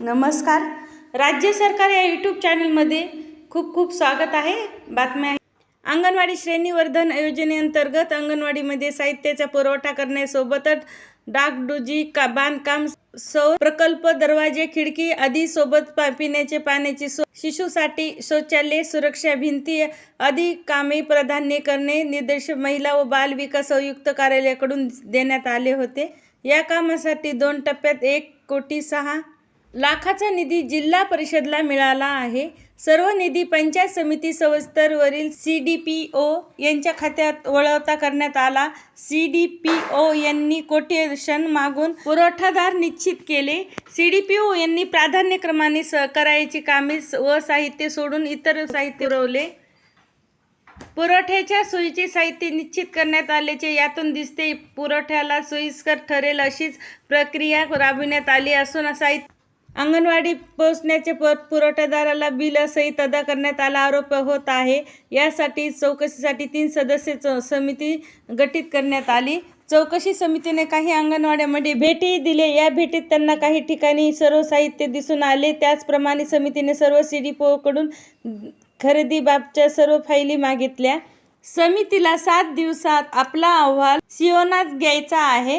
नमस्कार. राज्य सरकार या यूट्यूब चॅनलमध्ये खूप खूप स्वागत आहे. बातम्या अंगणवाडी श्रेणीवर्धन योजनेअंतर्गत अंगणवाडीमध्ये साहित्याचा पुरवठा करण्यासोबतच डागडुजी का बांधकाम सौ प्रकल्प दरवाजे खिडकी आदी सोबत पा पिण्याचे पाण्याची सो शिशुसाठी शौचालय सुरक्षा भिंती आदी कामे प्राधान्य करणे निर्देश महिला व बाल विकास आयुक्त कार्यालयाकडून देण्यात आले होते. या कामासाठी दोन टप्प्यात एक कोटी सहा लाखाचा निधी जिल्हा परिषदला मिळाला आहे. सर्व निधी पंचायत समिती सविस्तरवरील सी डी पी ओ यांच्या खात्यात वळवता करण्यात आला. सी डी पी ओ यांनी कोटेशन मागून पुरवठादार निश्चित केले. सी डी पी ओ यांनी प्राधान्यक्रमाने स करायची कामे स- व साहित्य सोडून इतर साहित्य पुरवले. पुरवठ्याच्या सोयीचे साहित्य निश्चित करण्यात आल्याचे यातून दिसते. पुरवठ्याला सोयीस्कर ठरेल अशीच प्रक्रिया राबविण्यात आली असून साहित्य अंगणवाडी पोहोचण्याचे प पुरवठादाराला बिल सहित अदा करण्यात आला आरोप होत आहे. यासाठी चौकशीसाठी तीन सदस्य चौ समिती गठीत करण्यात आली. चौकशी समितीने काही अंगणवाड्यामध्ये भेटी दिले. या भेटीत त्यांना काही ठिकाणी सर्व साहित्य दिसून आले. त्याचप्रमाणे समितीने सर्व सी डी पोकडून खरेदीबाबतच्या सर्व फायली मागितल्या. समितीला सात दिवसात आपला अहवाल सिओनात घ्यायचा आहे.